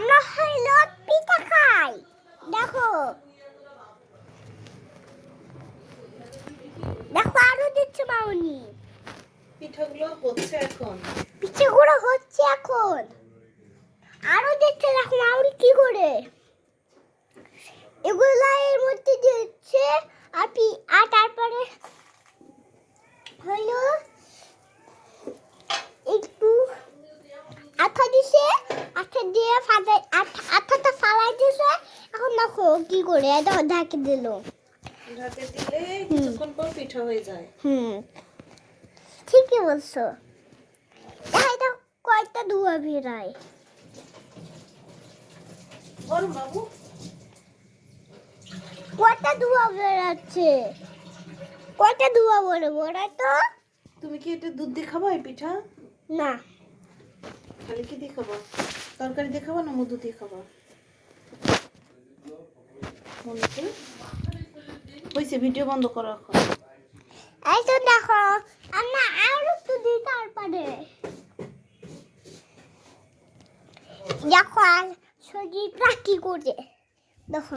আমরা হইল পিঠা খাই দেখো। দেখো আরও দিচ্ছে মাউনি। পিঠাগুলো হচ্ছে এখন। পিঠেগুলো হচ্ছে এখন। আরও দিচ্ছে দেখো মাউনি কি করে। এগুলো এর মধ্যে দিচ্ছে আর আর তারপরে হইল একটু আঠা দিছে আঠা দিয়ে আঠাটা ফালাই দিছে এখন দেখো কি করে ঢাকে দিল। ঢাকে দিলে কিছুক্ষণ পর পিঠা হয়ে যায়। হুম। ঠিকই বলছো। দাও কয়টা ধোয়া বেরায়। বল বাবু? কয়টা ধোয়া বেরাচ্ছে। কয়টা ধোয়া বলে তো। তুমি কি এটা দুধ দিয়ে খাবা এই পিঠা? না। খালি কি দিয়ে খাবা। তরকারি দিয়ে খাবা না মধু দিয়ে খাবা? হয়েছে ভিডিও বন্ধ করো এখন। এই তো দেখো আমরা আর একটু দিই তারপরে। দেখো আর শরীরটা কি করে দেখো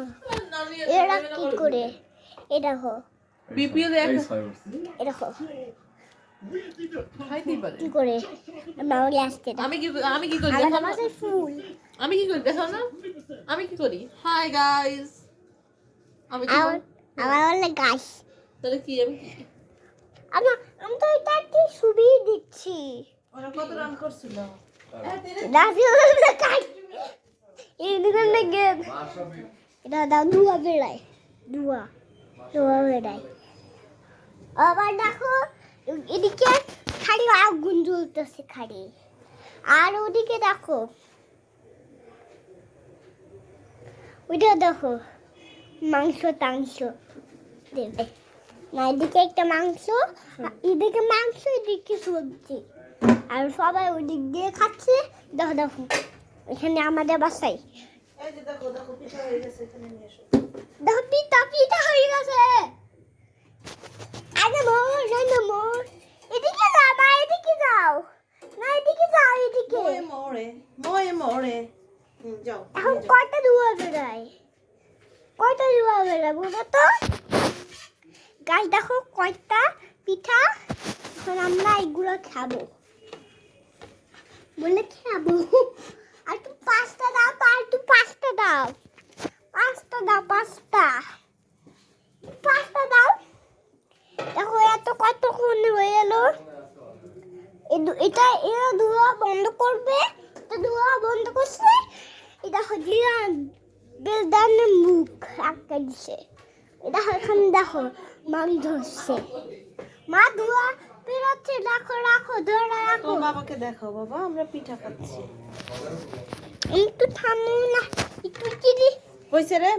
এরা কি করে? এ দেখো। বিপিএল এ দেখো। খাইতেই পারে। কি করে? মাউলি আসছে। আমি কি আমি কি করি? আলাদা দেখো না? ফুল। আমি কি করি? দেখো না। আমি কি করি? হাই গাইস আমি কি আমার বলে গাছ তাহলে কি আমি কি আমার আমি তো এটা কি ছবি দিচ্ছি। ওরা কত রান করছিল? এটা দাও ধোয়া বেড়ায়। ধোয়া ধোয়া বেড়ায়। আবার দেখো এদিকে খালি আগুন জ্বলতেছে খালি। আর ওদিকে দেখো ওইটা দেখো মাংস টাংস দেবে। না এদিকে একটা মাংস এদিকে মাংস এদিকে সবজি। আর সবাই ওদিক দিয়ে খাচ্ছে। দেখো দেখো এখানে আমাদের বাসায়। এসো। দেখো পিতা পিতা হয়ে গেছে আরে মোর না মোর এদিকে যাও না এদিকে যাও না এদিকে যাও এদিকে মোয়ে মোড়ে মোয়ে যাও এখন কয়টা ধোয়া বেড়ায় কয়টা ধোয়া বেড়ায় বলো তো গাছ দেখো কয়টা পিঠা এখন আমরা এগুলো খাব। বলে খাব। আর একটু পাঁচটা দাও আর একটু পাঁচটা দাও। পাঁচটা দাও পাঁচটা দাও দেখো এত কতক্ষণ হয়ে এলো এ দু- এটা এরা ধোয়া বন্ধ করবে তো ধোয়া বন্ধ করছে। এটা হচ্ছে বেলদানের মুখ আটকে দিছে এটা এখানে দেখো মান ধরছে। মা ধোয়া বেরোচ্ছে রাখো রাখো ধরে রাখো। বাবাকে দেখাও বাবা আমরা পিঠা খাচ্ছি। একটু থামো না একটু চিনি হয়েছে রে